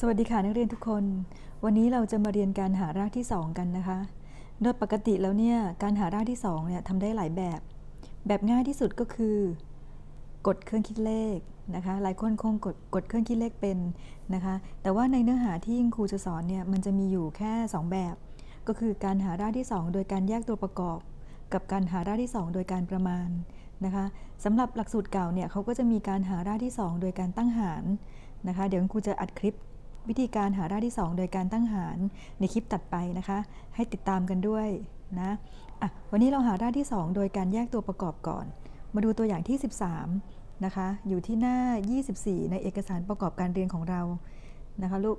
สวัสดีค่ะนักเรียนทุกคน วันนี้เราจะมาเรียนการหารากที่ 2 กันนะคะ โดยปกติแล้วเนี่ยการหารากที่2เนี่ยทำได้หลายแบบ แบบง่ายที่สุดก็คือ กดเครื่องคิดเลขนะคะ หลายคนคงกดกดเครื่องคิดเลขเป็นนะคะ แต่ว่าในเนื้อหาที่ครูจะสอนเนี่ยมันจะมีอยู่แค่ 2 แบบ ก็คือการหารากที่ 2 โดยการแยกตัวประกอบ กับการหารากที่ 2 โดยการประมาณนะคะสำหรับหลักสูตรเก่าเนี่ยเขาก็จะมีการหารากที่ 2 โดยการตั้งหารนะคะ เดี๋ยวครูจะอัดคลิป วิธีการหารากที่ 2 โดยการตั้งหารในคลิปตัดไปนะคะ ให้ติดตามกันด้วยนะอะวันนี้เราหารากที่ 2 โดยการแยกตัวประกอบก่อน มาดูตัวอย่างที่ 13นะคะ อยู่ที่หน้า 24 ในเอกสารประกอบการเรียนของเรานะคะลูก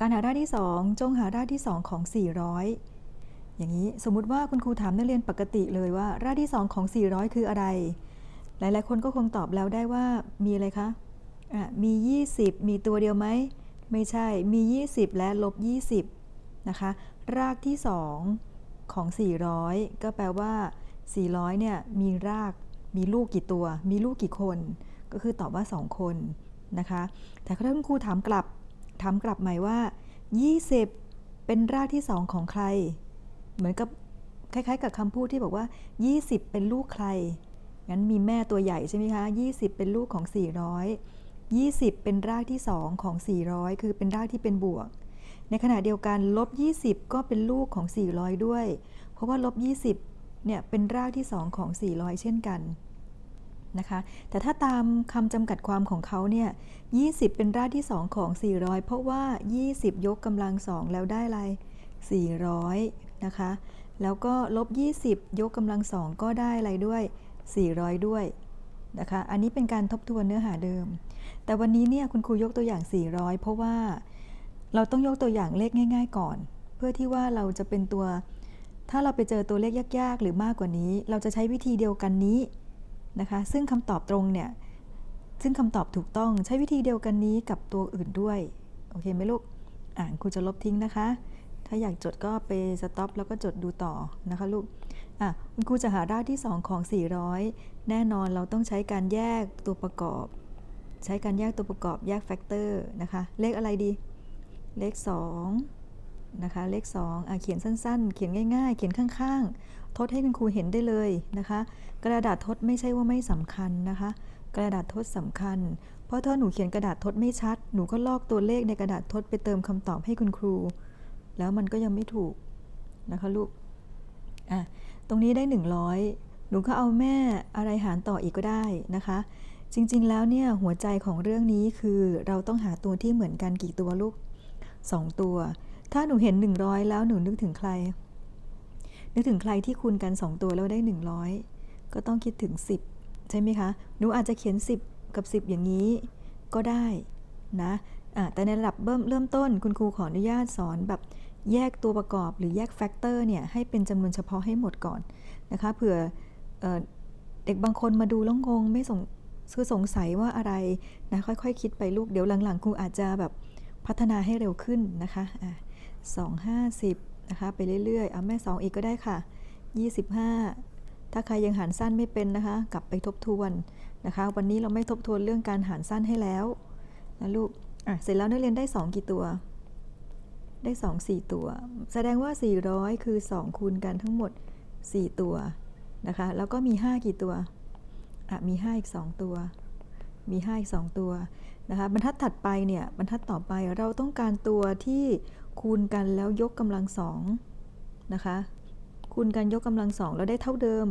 การหารากที่ 2 จงหารากที่ 2 ของ 400 อย่างนี้สมมุติว่าคุณครูถามนักเรียนปกติเลยว่ารากที่ 2 ของ 400 คืออะไร หลายๆ คนก็คงตอบแล้วได้ว่ามีอะไรคะ มี 20 มีตัวเดียวไหม ไม่ใช่ มี 20 และลบ 20 นะคะ รากที่ 2 ของ 400 ก็แปลว่า 400 เนี่ย มีราก มีลูกกี่ตัว มีลูกกี่คน ก็คือตอบว่า 2 คน นะคะ แต่ถ้าคุณครูถามกลับ ถามกลับใหม่ว่า 20 เป็นรากที่ 2 ของใคร เหมือนกับคล้ายๆ กับคำพูดที่บอกว่า 20 เป็นลูกใคร งั้นมีแม่ตัวใหญ่ใช่ไหมคะ 20 เป็นลูกของ 400 20 เป็นรากที่ 2 ของ 400 คือเป็นรากที่เป็นบวก ในขณะเดียวกันลบ 20 ก็เป็นลูกของ 400 ด้วย เพราะว่าลบ 20 เนี่ยเป็นรากที่ 2 ของ 400 เช่นกันนะคะ แต่ถ้าตามคำจำกัดความของเขาเนี่ย 20 เป็นรากที่ 2 ของ 400 เพราะว่า 20 ยกกำลัง 2 แล้วได้อะไร400 นะคะ แล้วก็ลบ 20 ยกกำลัง 2 ก็ได้อะไรด้วย 400 ด้วย นะคะ อันนี้เป็นการทบทวนเนื้อหาเดิม แต่วันนี้เนี่ยคุณครูยกตัวอย่าง 400 เพราะว่าเราต้องยกตัวอย่างเลขง่าย ๆ ก่อน เพื่อที่ว่าเราจะเป็นตัว ถ้าเราไปเจอตัวเลขยากๆ หรือมากกว่านี้ เราจะใช้วิธีเดียวกันนี้นะคะ ซึ่งคำตอบตรงเนี่ย ซึ่งคำตอบถูกต้องใช้วิธีเดียวกันนี้กับตัวอื่นด้วย โอเคไหมลูก อ่านครูจะลบทิ้งนะคะ ถ้าอยากจดก็ไปสต็อปแล้วก็จดดูต่อนะคะลูก อะคุณครูจะหารากที่ 2 ของ 400 แน่นอนเราต้องใช้การแยกตัวประกอบ ใช้การแยกตัวประกอบแยกแฟกเตอร์นะคะ เลขอะไรดี เลข2นะคะ เลข2อะเขียนสั้นๆ เขียนง่ายๆ เขียนข้างๆ ทดให้คุณครูเห็นได้เลยนะคะ กระดาษทดไม่ใช่ว่าไม่สำคัญนะคะ กระดาษทดสำคัญ เพราะถ้าหนูเขียนกระดาษทดไม่ชัด หนูก็ลอกตัวเลขในกระดาษทดไปเติมคำตอบให้คุณครู แล้วมันก็ยังไม่ถูกนะคะลูก อะตรงนี้ได้ 100 หนูก็เอาแม่อะไรหารต่ออีกก็ได้นะคะ จริงๆแล้วเนี่ยหัวใจของเรื่องนี้คือเราต้องหาตัวที่เหมือนกันกี่ตัวลูก 2 ตัว ถ้าหนูเห็น 100 แล้วหนูนึกถึงใคร นึกถึงใครที่คูณกัน 2 ตัวแล้วได้ 100 ก็ต้องคิดถึง 10 ใช่ไหมคะ หนูอาจจะเขียน 10 กับ 10 อย่างนี้ก็ได้นะะแต่ในระดับเริ่มเริ่มต้นคุณครูขออนุญาตสอนแบบ แยกตัวประกอบหรือแยกแฟกเตอร์เนี่ยให้เป็นจำนวนเฉพาะให้หมดก่อนนะคะเผื่อเอเด็กบางคนมาดูแล้วงงไม่สงคือสงสัยว่าอะไรนะค่อยๆคคิดไปลูกเดี๋ยวหลังๆครูอาจจะแบบพัฒนาให้เร็วขึ้นนะคะอะสองห้าสิบนะคะไปเรื่อยๆเอาแม่สองอีกก็ได้ค่ะ 25 ถ้าใครยังหารสั้นไม่เป็นนะคะ กลับไปทบทวนนะคะ วันนี้เราไม่ทบทวนเรื่องการหารสั้นให้แล้วนะลูกอะเสร็จแล้วนักเรียนได้ 2 กี่ตัว ได้ 2 4 ตัว แสดงว่า 400 คือ 2 คูณกันทั้งหมด 4 ตัวนะคะ แล้วก็มี 5 กี่ตัวอะมี 5 อีก 2 ตัว มี 5 อีก 2 ตัวนะคะ บรรทัดถัดไปเนี่ย บรรทัดต่อไปเราต้องการตัวที่คูณกันแล้วยกกำลังสองนะคะ คูณกันยกกำลังสองแล้วได้เท่าเดิม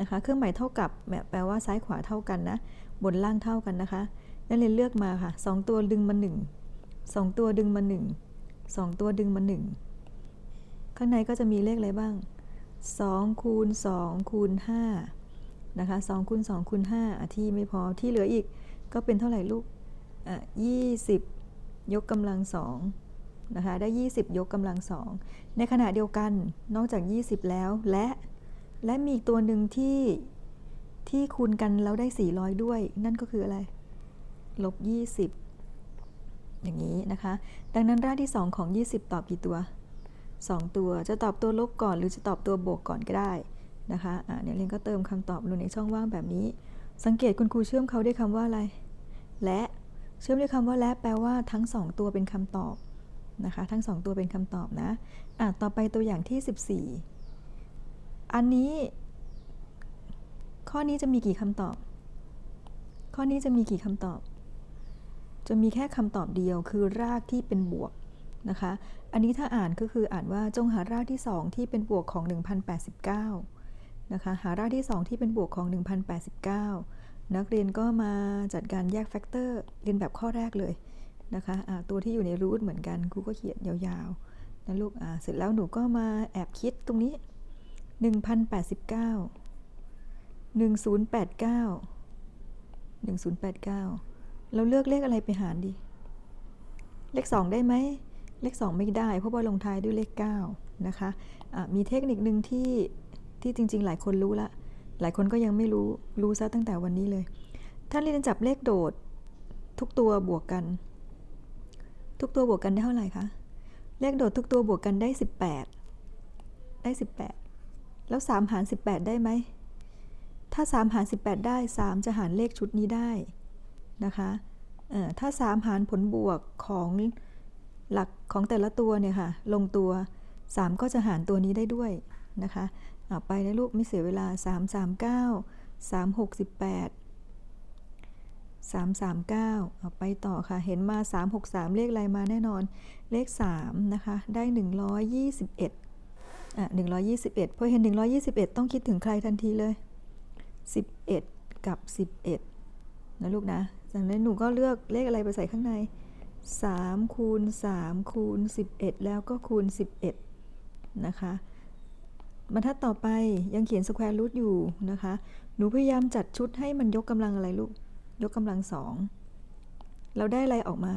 นะคะ เครื่องหมายเท่ากับแปลว่าซ้ายขวาเท่ากันนะ บนล่างเท่ากันนะคะ นักเรียเลือกมาค่ะ 2 ตัวดึงมา1 2 ตัวดึงมา1 2 ตัวดึงมา 1 ข้างในก็จะมีเลขอะไรบ้าง 2 คูณ 2 คูณ 5 นะคะ2คูณ 2 คูณ5อะที่ไม่พอที่เหลืออีกก็เป็นเท่าไหร่ลูกอะ20 ยกกำลังสองนะคะ ได้ 20 ยกกำลังสอง ในขณะเดียวกันนอกจาก 20 แล้วและ และมีอีกตัวหนึ่งที่ที่คูณกันแล้วได้ 400 ด้วย นั่นก็คืออะไร ลบ 20 อย่างนี้นะคะ ดังนั้นรากที่ 2 ของ 20 ตอบกี่ตัว 2 ตัวจะตอบตัวลบก่อน หรือจะตอบตัวบวกก่อนก็ได้นะคะอ่าเนี่ยเรียนก็เติมคำตอบลงในช่องว่างแบบนี้ สังเกตคุณครูเชื่อมเขาด้วยคำว่าอะไร และเชื่อมด้วยคำว่าและแปลว่าทั้งสองตัวเป็นคำตอบนะคะ ทั้งสองตัวเป็นคำตอบนะอะต่อไปตัวอย่างที่ 14 อันนี้ ข้อนี้จะมีกี่คำตอบ ข้อนี้จะมีกี่คำตอบ จะมีแค่คำตอบเดียวคือรากที่เป็นบวกนะคะ อันนี้ถ้าอ่านก็คืออ่านว่าจงหารากที่ 2 ที่เป็นบวกของ 1089 นะคะ หารากที่ 2 ที่เป็นบวกของ 1089 นักเรียนก็มาจัดการแยกแฟกเตอร์เรียนแบบข้อแรกเลยนะคะะตัวที่อยู่ในรูทเหมือนกันครูก็เขียนยาวๆนะลูกเสร็จแล้วหนูก็มาแอบคิดตรงนี้ 1089 1089 1089 เราเลือกเลขอะไรไปหารดี เลข 2 ได้ไหม เลข 2 ไม่ได้ เพราะว่าลงท้ายด้วยเลข 9 นะคะะมีเทคนิคหนึ่งที่ที่จริง ๆ หลายคนรู้ละ หลายคนก็ยังไม่รู้ รู้ซะตั้งแต่วันนี้เลย ถ้าเรียนจับเลขโดดทุกตัวบวกกัน ทุกตัวบวกกันได้เท่าไหร่คะ เลขโดดทุกตัวบวกกันได้ 18 ได้ 18 แล้ว 3 หาร 18 ได้ไหม ถ้า 3 หาร 18 ได้ 3 จะหารเลขชุดนี้ได้ นะคะถ้า 3 หารผลบวกของหลักของแต่ละตัวเนี่ยค่ะ ลงตัว 3 ก็จะหารตัวนี้ได้ด้วยนะคะเอาไปนะลูกไม่เสียเวลา 3 3 9 3 6 18 3 3 9 เอาไปต่อค่ะ เห็นมา 3 6 3 เลขอะไรมาแน่นอน เลข 3 นะคะ ได้ 121อะ121 พอเห็น 121 ต้องคิดถึงใครทันทีเลย 11 กับ 11 นะลูกนะ จากนั้นหนูก็เลือกเลขอะไรไปใส่ข้างใน3คูณ3คูณ11 แล้วก็คูณ 11 นะคะบรรทัดต่อไปยังเขียนสแควร์รูทอยู่นะคะ หนูพยายามจัดชุดให้มันยกกำลังอะไรลูก ยกกำลังสองเราได้อะไรออกมา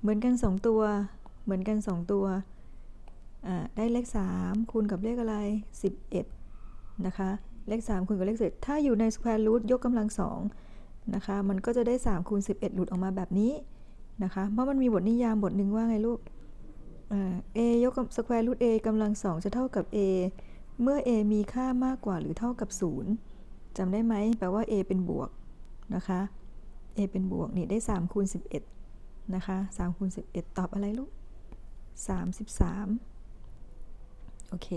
เหมือนกันสองตัว เหมือนกันสองตัว ได้เลข 3 คูณกับเลขอะไร 11 นะคะ เลข 3 คูณกับเลข11ถ้าอยู่ในสแควร์รูทยกกำลังสอง นะคะ มันก็จะได้3คูณ11 หลุดออกมาแบบนี้นะคะ เพราะมันมีบทนิยามบทหนึ่งว่าไงลูก a ยกสแควร์รูท a กำลังสองจะเท่ากับ a เมื่อ a มีค่ามากกว่าหรือเท่ากับ 0จำได้ไหมแปลว่า a เป็นบวกนะคะ a เป็นบวกนี่ได้3คูณ11นะคะ3คูณ11 ตอบอะไรลูก 33 โอเค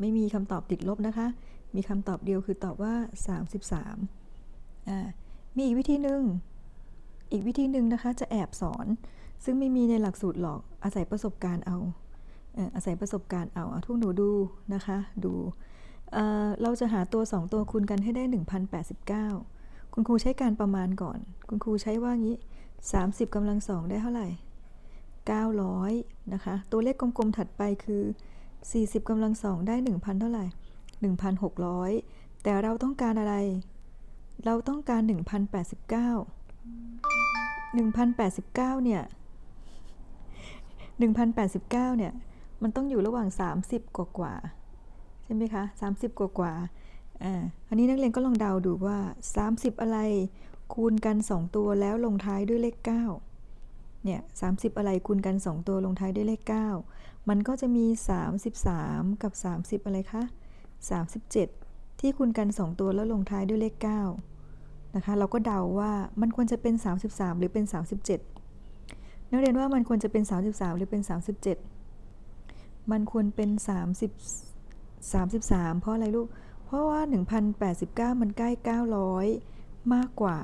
ไม่มีคำตอบติดลบนะคะ มีคำตอบเดียวคือตอบว่า 33อ่า มีอีกวิธีหนึ่งอีกวิธีหนึ่งนะคะจะแอบสอน ซึ่งไม่มีในหลักสูตรหรอกอาศัยประสบการณ์เอาอาศัยประสบการณ์เอาทุกหนูดูนะคะดูเเราจะหาตัว 2 ตัวคูณกันให้ได้ 1089 คุณครูใช้การประมาณก่อน คุณครูใช้ว่างี้ 30กำลังสองได้เท่าไหร่ 900 นะคะ ตัวเลขกลมๆถัดไปคือ 40กำลังสองได้ 1,000 เท่าไหร่ 1,600 แต่เราต้องการอะไร เราต้องการ 1,089 1,089 เนี่ย 1089 เนี่ย มันต้องอยู่ระหว่าง 30 กว่ากว่าใช่ไหมคะ 30 กว่ากว่าอ่าอันนี้นักเรียนก็ลองเดาดูว่า 30 อะไรคูณกัน 2 ตัวแล้วลงท้ายด้วยเลข 9 เนี่ย 30 อะไรคูณกัน 2 ตัวลงท้ายด้วยเลข 9 มันก็จะมี 33 กับ 30 อะไรคะ 37 ที่คูณกัน 2 ตัวแล้วลงท้ายด้วยเลข 9 นะคะ เราก็เดาว่ามันควรจะเป็น 33 หรือเป็น 37 นักเรียนว่ามันควรจะเป็น 33 หรือเป็น 37 มันควรเป็น 30 33 เพราะอะไรลูก เพราะว่า 1,089 มันใกล้ 900 มากกว่า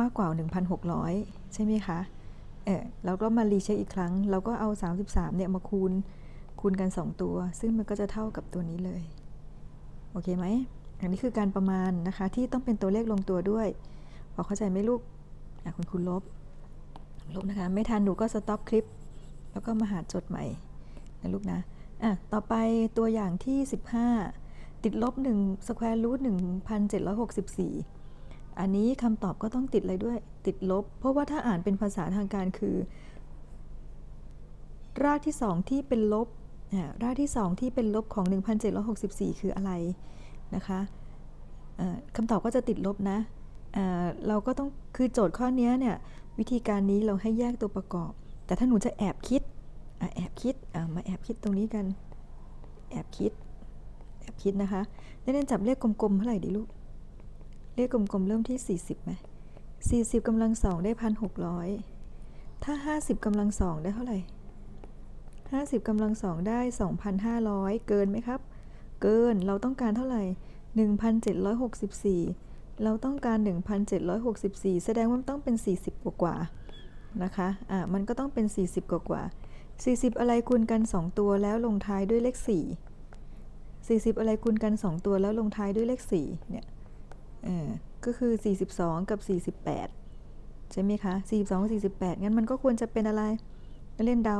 มากกว่า 1,600 ใช่ไหมคะ เออเราก็มารีเช็คอีกครั้ง เราก็เอา 33 เนี่ยมาคูณคูณกัน 2 ตัว ซึ่งมันก็จะเท่ากับตัวนี้เลย โอเคไหม อันนี้คือการประมาณนะคะ ที่ต้องเป็นตัวเลขลงตัวด้วยพอเข้าใจไหมลูกคุณคุณลบลบนะคะ ไม่ทันหนูก็สต็อปคลิป แล้วก็มาหาจดใหม่นะลูกนะอะต่อไปตัวอย่างที่ 15 ติดลบ1 square root 1,764 อันนี้คำตอบก็ต้องติดอะไรด้วย ติดลบ เพราะว่าถ้าอ่านเป็นภาษาทางการคือ รากที่ 2 ที่เป็นลบรากที่ 2 ที่เป็นลบของ 1,764 คืออะไร นะคะคำตอบก็จะติดลบนะเราก็ต้องคือโจทย์ข้อนี้เนี่ยวิธีการนี้เราให้แยกตัวประกอบ แต่ถ้าหนูจะแอบคิดอแอบคิดมาแอบคิดตรงนี้กัน แอบคิด แอบคิดนะคะเล่นจับเลขกลมๆเท่าไหร่ดีลูก เลขกลมๆเริ่มที่ 40ไหม40กำลังสองได้พันหกร้อยถ้า50กำลังสองได้เท่าไหร่50กำลังสองได้2,500เกินไหมครับ เกินเราต้องการเท่าไหร่ 1,764 เราต้องการ 1,764 แสดงว่ามันต้องเป็น 40 กว่ากว่านะคะ อ่า มันก็ต้องเป็น 40 กว่ากว่า 40 อะไรคูณกัน 2 ตัวแล้วลงท้ายด้วยเลข 4 40 อะไรคูณกัน 2 ตัวแล้วลงท้ายด้วยเลข 4 เนี่ย เออ ก็คือ 42 กับ 48 ใช่ไหมคะ 42 48 งั้นมันก็ควรจะเป็นอะไร เล่นเดา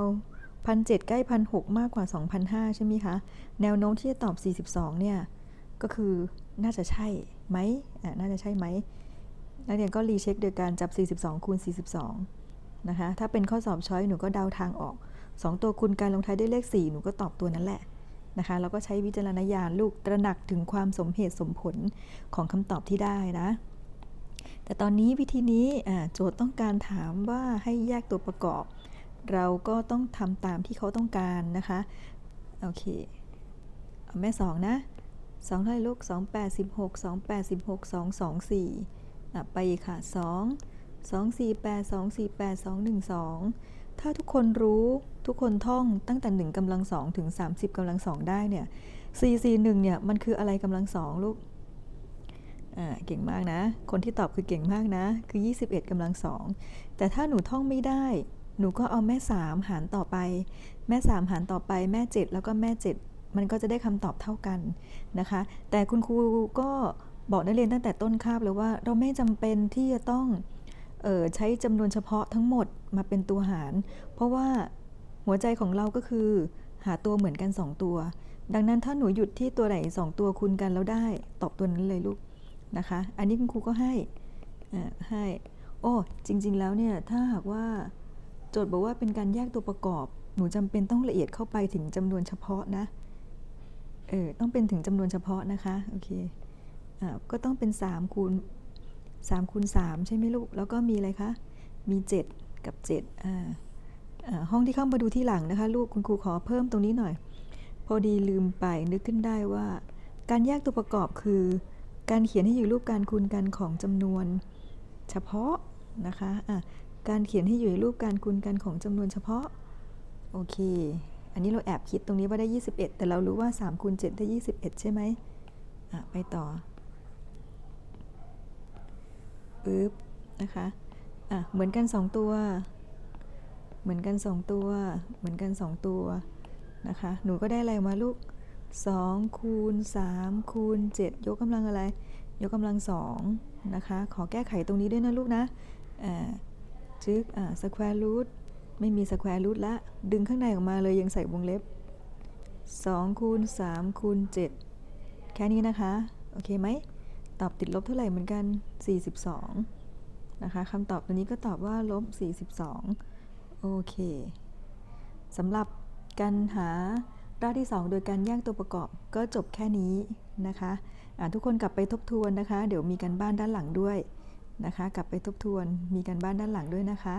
พันเใกล้พันหมากกว่า 2,500 ใช่ไหมคะ แนวโน้มที่จะตอบ 42 เนี่ย ก็คือน่าจะใช่ไหมอ่าน่าจะใช่ไหม นักเรียนก็รีเช็คโดยการจับ 42 คูณ 42 นะคะ ถ้าเป็นข้อสอบช้อยหนูก็เดาทางออก 2 ตัวคูณกันลงท้ายด้วยเลข 4 หนูก็ตอบตัวนั้นแหละนะคะแล้วก็ใช้วิจารณญาณลูกตระหนักถึงความสมเหตุสมผลของคำตอบที่ได้นะ แต่ตอนนี้วิธีนี้โจทย์ต้องการถามว่าให้แยกตัวประกอบ เราก็ต้องทำตามที่เขาต้องการนะคะ โอเค เอาแม่สองนะสองเท่าไรลูกสองแปดสิบหกสองแปดสิบหกสองสองสี่ไปอีกค่ะสองสองสี่แปดสองสี่แปดสองหนึ่งสองถ้าทุกคนรู้ทุกคนท่องตั้งแต่หนึ่งกำลังสองถึงสามสิบกำลังสองได้เนี่ยสี่สี่หนึ่งเนี่ยมันคืออะไรกำลังสองลูกเก่งมากนะ คนที่ตอบคือเก่งมากนะ คือ 21กำลังสอง แต่ถ้าหนูท่องไม่ได้ หนูก็เอาแม่3หารต่อไป แม่3หารต่อไปแม่7แล้วก็แม่7มันก็จะได้คำตอบเท่ากันนะคะ แต่คุณครูก็บอกนักเรียนตั้งแต่ต้นคาบเลยว่า เราไม่จำเป็นที่จะต้องออใช้จำนวนเฉพาะทั้งหมดมาเป็นตัวหาร เพราะว่าหัวใจของเราก็คือ หาตัวเหมือนกัน 2 ตัว ดังนั้นถ้าหนูหยุดที่ตัวไหน 2 ตัวคูณกันแล้วได้ตอบตัวนั้นเลยลูกนะคะ อันนี้คุณครูก็ให้ให้ โอ้จริง ๆ แล้วเนี่ยถ้าหากว่า โจทย์บอกว่าเป็นการแยกตัวประกอบ หนูจำเป็นต้องละเอียดเข้าไปถึงจำนวนเฉพาะนะ เออ ต้องเป็นถึงจำนวนเฉพาะนะคะ โอเค อ่า ก็ต้องเป็น3คูณ3คูณ3ใช่ไหมลูก แล้วก็มีอะไรคะ มี 7 กับ7อ่าอ่าห้องที่เข้ามาดูที่หลังนะคะ ลูกคุณครูขอเพิ่มตรงนี้หน่อย พอดีลืมไปนึกขึ้นได้ว่า การแยกตัวประกอบคือ การเขียนให้อยู่รูปการคูณกันของจำนวนเฉพาะนะคะอะ การเขียนให้อยู่ในรูปการคูณกันของจำนวนเฉพาะ โอเค อันนี้เราแอบคิดตรงนี้ว่าได้ 21 แต่เรารู้ว่า3คูณ7ได้ 21 ใช่ไหมอะ ไปต่อปึ๊บนะคะ อะ เหมือนกัน 2 ตัว เหมือนกัน 2 ตัว เหมือนกัน 2 ตัวนะคะ หนูก็ได้อะไรมาลูก2คูณ3คูณ7ยกกำลังอะไร ยกกำลัง2นะคะ ขอแก้ไขตรงนี้ด้วยนะลูกนะอ่า จึกอ่าสแควร์รูทไม่มีสแควร์รูทละ ดึงข้างในออกมาเลยยังใส่วงเล็บ2คูณ3คูณ7แค่นี้นะคะ โอเคไหม ตอบติดลบเท่าไหร่เหมือนกัน 42 นะคะคำตอบตัวนี้ก็ตอบว่าลบ 42 โอเคสำหรับการหารากที่ 2 โดยการแยกตัวประกอบก็จบแค่นี้นะคะะทุกคนกลับไปทบทวนนะคะ เดี๋ยวมีการบ้านด้านหลังด้วย นะคะ กลับไปทบทวนมีการบ้านด้านหลังด้วยนะคะ